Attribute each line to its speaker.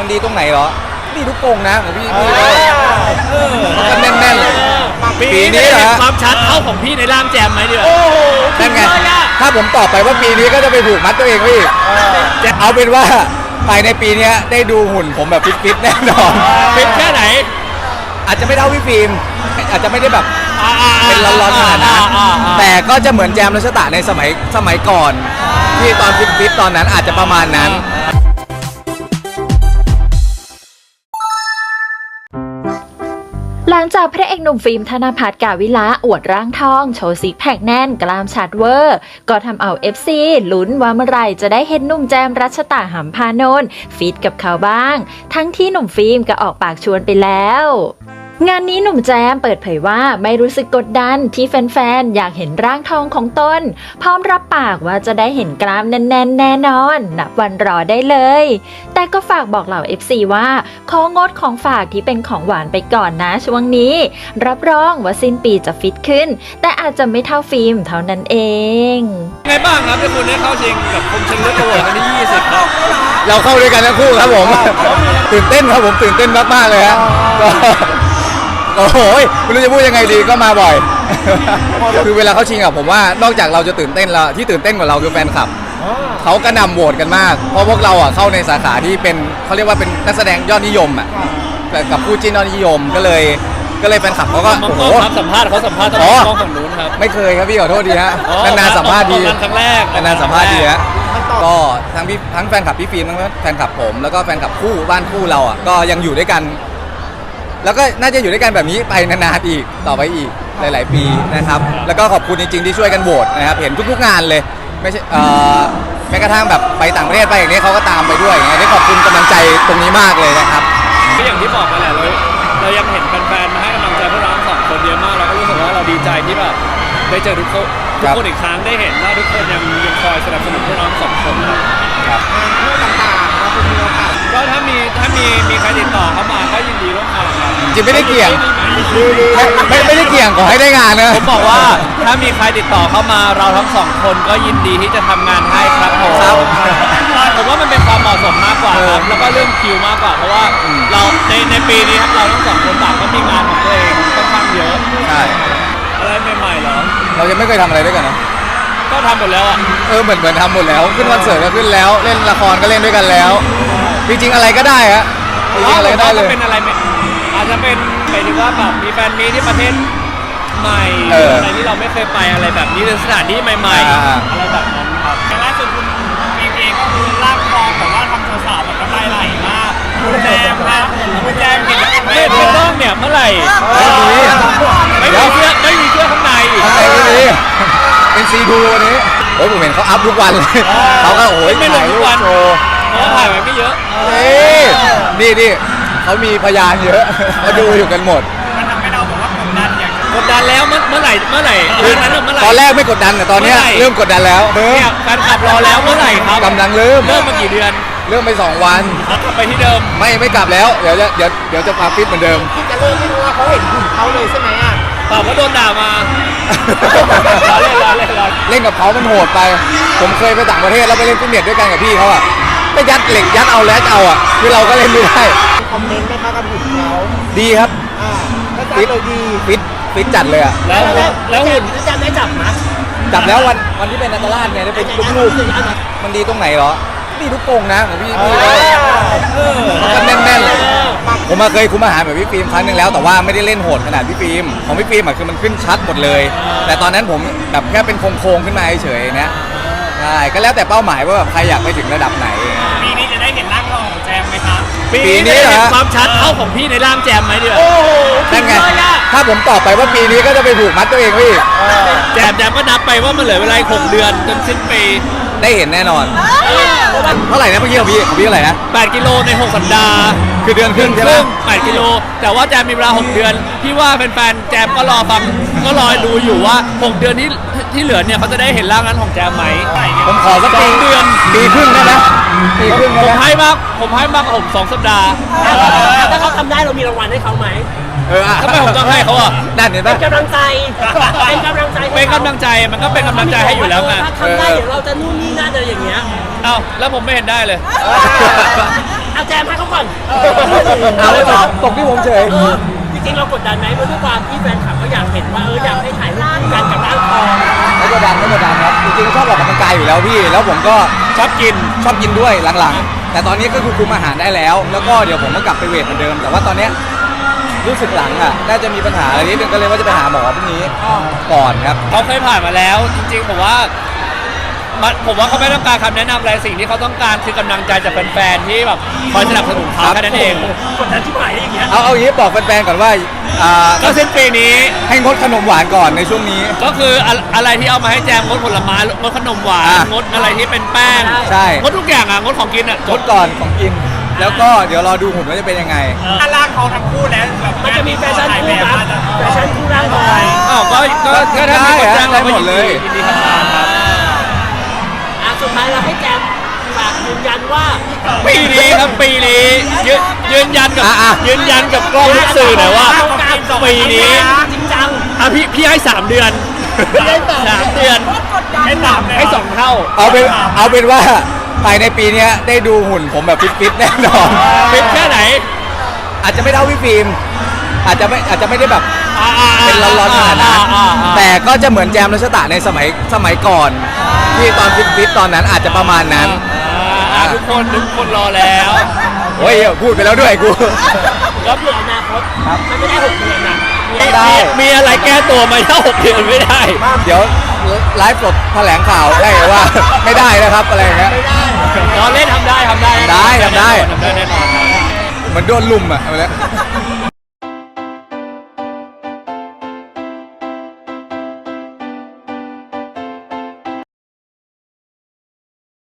Speaker 1: มันดีตรงไหนเหรอดีทุกกรงนะของพี่พี่เออมันก็แน่นๆเลย ปีนี้เหรอ
Speaker 2: เห็ความชัดเท่าของพี่ในร่างแจมไหมเดี๋ยว
Speaker 1: นั่นไง ถ้าผมตอบไปว่าปีนี้ก็จะไปผูกมัดตัวเองไว้อีกจะเอาเป็นว่าภายในปีเนี้ยได้ดูหุ่นผมแบบฟิตๆแน่นอน
Speaker 2: เป็นแค่ไหน
Speaker 1: อาจจะไม่เท่าพี่ฟิล์มอาจจะไม่ได้แบบ
Speaker 2: อ่าๆๆ
Speaker 1: เป็นร้อนๆขนาดนั้น
Speaker 2: อ่าๆๆ
Speaker 1: แต่ก็จะเหมือนแจมรัชตะในสมัยสมัยก่อน ที่ตอนฟิตๆตอนนั้นอาจจะประมาณนั้น
Speaker 3: ห ลังจากพระเอกหนุ่มฟิล์มธนภัทรกาวิละอวดร่างทอง โชว์ซิกแพคแน่น กล้ามชัดเวอร์ ก็ทำเอาเอฟซีลุ้นว่าเมื่อไหร่จะได้เห็นหนุ่มแจมรัชตาหำพานนท์ฟิตกับเขาบ้าง ทั้งที่หนุ่มฟิล์มก็ออกปากชวนไปแล้ว งานนี้หนุ่มแจมเปิดเผยว่าไม่รู้สึกกดดันที่แฟนๆ อยากเห็นร่างทองของตน พร้อมรับปากว่าจะได้เห็นกล้ามแน่นๆแน่นอน นับวันรอได้เลย แต่ก็ฝากบอกเหล่า FC ว่าของดของฝากที่เป็นของหวานไปก่อนนะช่วงนี้ รับรองว่าสิ้นปีจะฟิตขึ้น แต่อาจจะไม่เท่าฟิล์มเท่านั้นเอง
Speaker 2: ไงบ้างครับที่คุณได้เข้าชิงกับคมชิงเลือดโหวตวันที่ 20ครับ
Speaker 1: เราเข้าด้วยกันทั้งคู่ครับผมตื่นเต้นครับผมตื่นเต้นมากๆเลยฮะก็ โอ้โหไม่รู้จะพูดยังไงดีก็มาบ่อย คือเวลาเขาชิงอะผมว่านอกจากเราจะตื่นเต้นแล้วที่ตื่นเต้นกว่าเราคือแฟนคลับ เขาก็นำโหวตกันมาก เพราะพวกเราอะเข้าในสาขาที่เป็นเขาเรียกว่าเป็นนักแสดงยอดนิยมอะแต่กับคู่จิ้นยอดนิยมก็เลยก็เลยแฟนคลับเขาก็
Speaker 2: มา
Speaker 1: โอ้โห
Speaker 2: ก็ครับสัมภาษณ์เขาสัมภาษณ์ตอน
Speaker 1: อ๋อ
Speaker 2: กล้องฝั่งนู้นครับ
Speaker 1: ไม่เคยครับพี่ขอโทษดีฮะ
Speaker 2: อ๋อนา
Speaker 1: นๆสัมภาษณ์ดี
Speaker 2: ออกงานครั้งแรก
Speaker 1: นานๆสัมภาษณ์ดีฮะก็ทั้งพี่ทั้งแฟนคลับพี่ฟิล์มทั้งแฟนคลับผมแล้วก็แฟนคลับคู่บ้านคู่เราอะก็ยังอยู่ด้วยกัน แล้วก็น่าจะอยู่ด้วยกันแบบนี้ไปนานๆอีกต่อไปอีกหลาย ๆ ปีนะครับ แล้วก็ขอบคุณจริง ๆ ที่ช่วยกันโหวตนะครับ เห็นทุก ๆ งานเลยไม่ใช่เอ่อแม้กระทั่งแบบไปต่างประเทศไปอย่างนี้เขาก็ตามไปด้วยอย่างเงี้ยได้ขอบคุณกำลังใจตรงนี้มากเลยนะครับ
Speaker 2: ก็อย่างที่บอกไปแหละเราเรายังเห็นแฟนๆมาให้กำลังใจพวกเราทั้งสองคนเยอะมากเราก็รู้สึกว่าเราดีใจที่แบบได้เจอทุกคนทุกคนอีกครั้งได้เห็นว่าทุกคนยังยัง รับ
Speaker 1: จริงๆไม่ได้เกี่ยงไม่ไม่ไม่ได้เกี่ยงขอให้ได้งานนะ
Speaker 2: ผมบอกว่าถ้ามีใครติดต่อเข้ามาเราทั้งสองคนก็ยินดีที่จะทำงานให้ครับผม
Speaker 1: ครับ
Speaker 2: ผมว่ามันเป็นความเหมาะสมมากกว่าครับแล้วก็เรื่องคิวมากกว่าเพราะว่า
Speaker 1: อืม
Speaker 2: เราในในปีนี้ครับเราทั้งสองคนต่างก็มีงานของตัวเองค่อนข้างเยอะ
Speaker 1: ใช่
Speaker 2: อะไรใหม่ๆเหรอ
Speaker 1: เรายังไม่เคยทำอะไรด้วยกันนะ
Speaker 2: ก็ทำหมดแล้วอะ
Speaker 1: เออเหมือนเหมือนทำหมดแล้วขึ้นคอนเสิร์ตก็ขึ้นแล้วเล่นละครก็เล่นด้วยกันแล้ว จริงๆอะไรก็ได้ฮะจริงๆอะไรก็ได้เลย
Speaker 2: ผมว่าจะเป็นอะไรใหม่ อาจจะเป็นหมายถึงว่าแบบมีแฟนมีที่ประเทศใหม่
Speaker 1: เอออ
Speaker 2: อะไรที่เราไม่เคยไปอะไรแบบนี้หรือสถานที่ใหม่
Speaker 1: อ่า
Speaker 2: ๆอะไรแบบนั้นครับแต่ล่าสุดคุณพีเองก็คือลากคลองแบบว่าทำสาวๆแบบน้ำลายไหลมากคุณแจมนะคุณแจมเห็นไม่ไม่ต้องเนี่ยเมื่อไหร่
Speaker 1: ไม่มี
Speaker 2: ไม่มีเสื้อไม่มีเสื้อข้างใน
Speaker 1: ข้างในไม่มีเป็นซีดูวันนี้โอ้ยผมเห็นเขาอัพทุกวันเลยเขาก็โอ้ย
Speaker 2: ไม่ลงทุกวัน
Speaker 1: ถ่ายรูปโชว์
Speaker 2: เพราะว่าถ่ายไว้ไม่เยอะ
Speaker 1: เอ้ยนี่นี่ เขามีพยานเยอะเขาดูอยู่กันหมด
Speaker 2: มันทำให้เราแบบว่ากดดันอย่าง กดดันแล้วเมื่อเมื่อไหร่เมื่อไหร่เรื่องนั้นเมื่อไหร่
Speaker 1: ตอนแรกไม่กดดันแต่ตอนเนี้ย
Speaker 2: เมื่อไหร่
Speaker 1: เริ่มกดดันแล้วเออ
Speaker 2: เนี่ยแฟนคลับรอแล้วเมื่อไหร่ครับ
Speaker 1: กำลังเริ่ม
Speaker 2: เริ่มมากี่เดือน
Speaker 1: เริ่มไปสองวัน
Speaker 2: แล้วกลับไปที่เดิม
Speaker 1: ไม่ไม่กลับแล้ว เดี๋ยวจะเดี๋ยวเดี๋ยวจะมาฟิตเหมือนเดิม
Speaker 4: ที่จะเริ่มไม่รู้ว่าเขาเห็นหุ่นเขาเลยใช่ไหมอะ
Speaker 2: ตอบว่าโดนด่ามาล้อเล่นล้อเล่นล้อเล่น
Speaker 1: เล่นกับเขามันโหดไป ผมเคยไปต่างประเทศแล้วไปเล่นฟิตเนสด้วยกันกับพี่เขาอะ ไปยัดเหล็กยัดเอาแล้วเอาอะคือเราก็เล่นไม่ได้
Speaker 4: มีคอมเมนต์ไหมคะกับหุ่นเขา
Speaker 1: ดีครับ
Speaker 4: อ่าก็จัดเลยดี
Speaker 1: ฟิตฟิตจัดเลยอะ
Speaker 2: แล้วแล้วหุ่น
Speaker 4: แล้วจะได้จับนะ
Speaker 1: จับแล้ววันวันที่เป็นนัตราชเนี่ยได้เป็นลูกๆมันดีตรงไหนเหรอดีทุกกรงนะของพี่พี่มันก็แน่นๆเลยผมมาเคยคุมอาหารแบบพี่ฟิล์มครั้งหนึงแล้วแต่ว่าไม่ได้เล่นโหดขนาดพี่ฟิล์มของพี่ฟิล์มอะคือมันขึ้นชัดหมดเลย แต่ตอนนั้นผมแบบแค่เป็นโครงๆขึ้นมาเฉยๆนะใช่ก็แล้วแต่เป้าหมายว่าแบบใครอยากไปถึงระดับไหน
Speaker 2: ครับ
Speaker 1: ปีนี้เหรอ
Speaker 2: จะได้เห็นความชัดเท่าของพี่ในร่างแจมไหมเดี๋ยว
Speaker 1: นั่นไง ถ้าผมตอบไปว่าปีนี้ก็จะไปผูกมัดตัวเองไว้อีก
Speaker 2: แจมแจมก็นับไปว่ามันเหลือเวลาอีกหกเดือนจนสิ้นปี
Speaker 1: ได้เห็นแน่นอน เท่าไหร่นะเมื่อกี้ของพี่ของพี่เท่าไหร่นะ
Speaker 2: 8กิโลใน6สัปดาห์
Speaker 1: คือเดือนครึ่งใช่ไหม
Speaker 2: ครึ่ง8กิโล แต่ว่าแจมมีเวลา6เดือน พี่ว่าแฟนๆแจมก็รอฟังก็รอดูอยู่ว่า6เดือนที่ ที่เหลือเนี่ยเขาจะได้เห็นร่างนั้นของแจมไหม
Speaker 1: ผมขอสัก
Speaker 2: ส
Speaker 1: ปี
Speaker 2: องเดือน
Speaker 1: ปีครึ่งได้ไหมปีครึ่ง
Speaker 2: ผ
Speaker 1: ได้
Speaker 2: ม
Speaker 1: ไหม
Speaker 2: ให้มากผมให้มากกว่าผมสองสัปดาห์
Speaker 4: ถ้าเขาทำได้เรามีรางวัลให้เขาไหม
Speaker 1: เอออะ
Speaker 2: ทำไมผมต้องให้เขาอะ
Speaker 1: นั่นเห็น
Speaker 4: เป็
Speaker 1: ปะ
Speaker 4: นกำลังใจเป็นกำลังใจให้
Speaker 2: เป็นกำลังใจมันก็เป็นกำลังใจให้อยู่แล้วไง
Speaker 4: ถ้าทำได้เดี๋ยวเราจะนู่นนี่นั่นอะไรอย่างเงี้ย
Speaker 2: เอ้าแล้วผมไม่เห็นได้เลย
Speaker 4: อะเอาแจมให้เขาก่อน
Speaker 1: เอาเลยตกที่ผมเฉย
Speaker 4: เออ จริงๆเรากดดันไหมเพราะด้วยความที่แฟนคลับก็อยากเห็นว่าเอออยากให้ถ่ายรูปคู่กันกับร่างทอง
Speaker 1: ไม่กดดันไม่กดดันครับจริงๆชอบออกกำลังกายอยู่แล้วพี่ แล้วผมก็ชอบกินชอบกินด้วยหลังๆ แต่ตอนนี้ก็คือคุมอาหารได้แล้ว แล้วก็เดี๋ยวผมก็กลับไปเวทเหมือนเดิม แต่ว่าตอนเนี้ยรู้สึกหลังอะน่าจะมีปัญหาอะไรนิดนึงก็เลยว่าจะไปหาหมอพรุ่งนี้ก่อนครับ
Speaker 2: เขาเคยผ่านมาแล้ว จริงๆผมว่า มันผมว่าเขาไม่ต้องการคำแนะนำอะไรสิ่งที่เขาต้องการคือกำลังใจจากแฟนๆที่แบบคอยสนับสนุนเขาแค่นั้นเอง
Speaker 4: กดดันที่หมายอย่างเงี้ย
Speaker 1: เอาเอาอย่างนี้บอกแฟนๆก่อนว่าอ่า
Speaker 2: ก็สิ้นปีนี้
Speaker 1: ให้งดขนมหวานก่อนในช่วงนี้
Speaker 2: ก็คืออะอะไรที่เอามาให้แจมงดผลไม้งดขนมหวาน
Speaker 1: อะ
Speaker 2: งดอะไรที่เป็นแป้ง
Speaker 1: ใช่
Speaker 2: งดทุกอย่างอะงดของกินอะจ
Speaker 1: ง
Speaker 2: ด
Speaker 1: ดก่อนของกิน แล้วก็เดี๋ยวรอดูหุ่นว่าจะเป็นยังไง
Speaker 5: ถ้าร่างทองทั้งคู่แล้วแบบ
Speaker 4: มันจะมีแฟชั่นคู่ครับแฟชั่นคู่ร่างทอง
Speaker 2: อ้าวก็ก็ก็ถ้ามีคนจ้างเราก็
Speaker 1: ได้หม
Speaker 2: ยิ
Speaker 1: ด
Speaker 2: น
Speaker 1: เล
Speaker 2: ดี
Speaker 1: ย
Speaker 2: ยินดีทำงานครับ
Speaker 4: อะสุด ท้ายเราให้แจมฝากยืนยันว่า
Speaker 2: ปีนี้ครับปีนี้ยืนยืนยันกับ
Speaker 1: อะอะ
Speaker 2: ยืนยันกับกล้องทุกสื่อหน่อยว่าปีนี้
Speaker 4: จริงจัง
Speaker 2: อะพี่พี่ให้สามเดือนสามเดือน
Speaker 5: ให้สามเลย
Speaker 2: ให้สองเท่า
Speaker 1: เอาเป็นเอาเป็นว่าภายในปีเนี้ยได้ดูหุ่นผมแบบฟิตๆแน่นอน
Speaker 2: เป็นแค่ไหน
Speaker 1: อาจจะไม่เท่าพี่ฟิล์มอาจจะไม่อาจจะไม่ได้แบบ
Speaker 2: อ่าอ่า
Speaker 1: เป็นร้อนๆขนาดนั้น
Speaker 2: อ่อ่าอ่า
Speaker 1: แต่ก็จะเหมือนแจมรัชตะในสมัยสมัยก่อน ที่ตอนฟิตๆตอนนั้นอาจจะประมาณนั้น
Speaker 2: อ่าทุกคนทุกคนรอแล้ว
Speaker 1: โอ้ยพูดไปแล้วด้วยกู
Speaker 4: แล้วเผื่ออนาคตมันไม่ได้หกเดือนนะมี
Speaker 1: ไม่ได้
Speaker 2: มีอะไรแก้ตัวไหมถ้าหกเดือนไม่ได้
Speaker 1: เดี๋ยวไลฟ์สดแถลงข่าวได้ว่าไม่ได้นะครับอะไรอย่างเงี้ย
Speaker 2: ตอนเล่นทำได้ทำได้
Speaker 1: ได้ทำได้
Speaker 2: ทำได้แน่นอนครับ
Speaker 1: เหมือนโดนลุมอะเอาละ